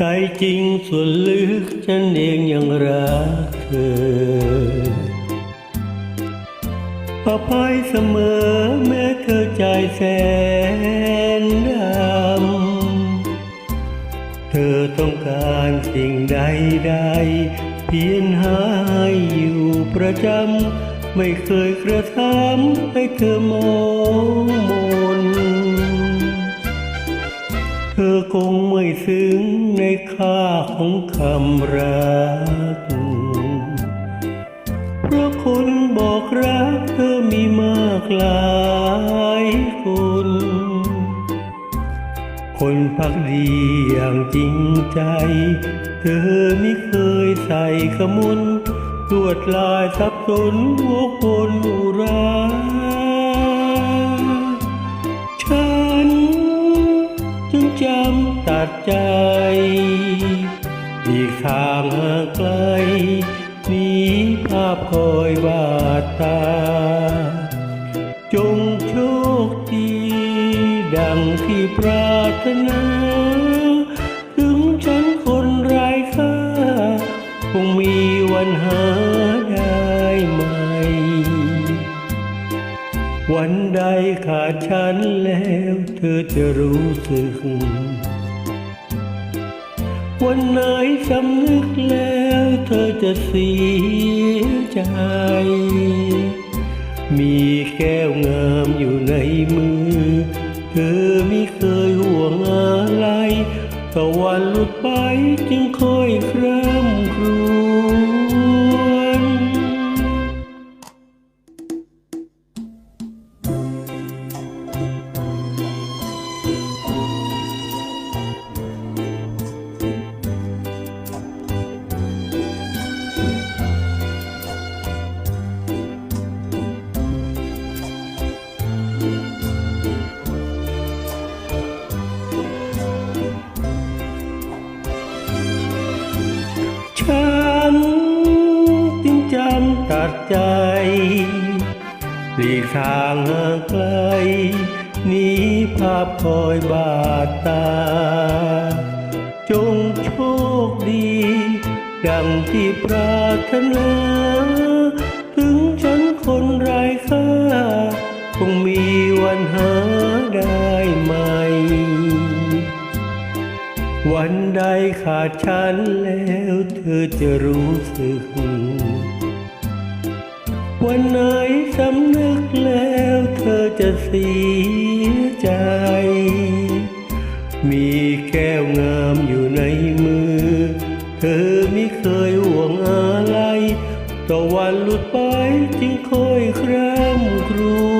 ใจจริงส่วนลึกฉันเองยังรักเธออภัยเสมอแม้เธอใจแสนดำ เธอต้องการสิ่งใดใดเพียงหาให้อยู่ประจำ ไม่เคยกระทำให้เธอมองมน ธอคงไม่ซึ้งในค่าของคำรัก เพราะคนบอกรักเธอมีมากหลายคน คนพักดีอย่างจริงใจ เธอไม่เคยใส่ขมุนลวดลายสับสนวกวนอุรา ตัดใจ อีกทางห่างไกล มีภาพคอยบาดตา จงโชคดี ดังที่ปรารถนา ถึงฉันคนไร้ค่า คงมีวันหาได้ไหม วันใดขาดฉันแล้ว เธอจะรู้สึก วันไหนสำนึกแล้วเธอจะเสียใจ มีแก้วงามอยู่ในมือ เธอไม่เคยห่วงอะไรตะวันหลุดไปจึง ใจ หลีกทางห่างไกลนีภาพคอยบาดตา จงโชคดี ดังที่ปรารถนา ถึงฉันคนไร้ค่า คงมีวันหาได้ไหม วันใดขาดฉันแล้วเธอจะรู้สึก วันไหนสำนึกแล้วเธอจะเสียใจ มีแก้วงามอยู่ในมือ เธอไม่เคยห่วงอะไรต่อวันหลุดไปจึงคอยคร่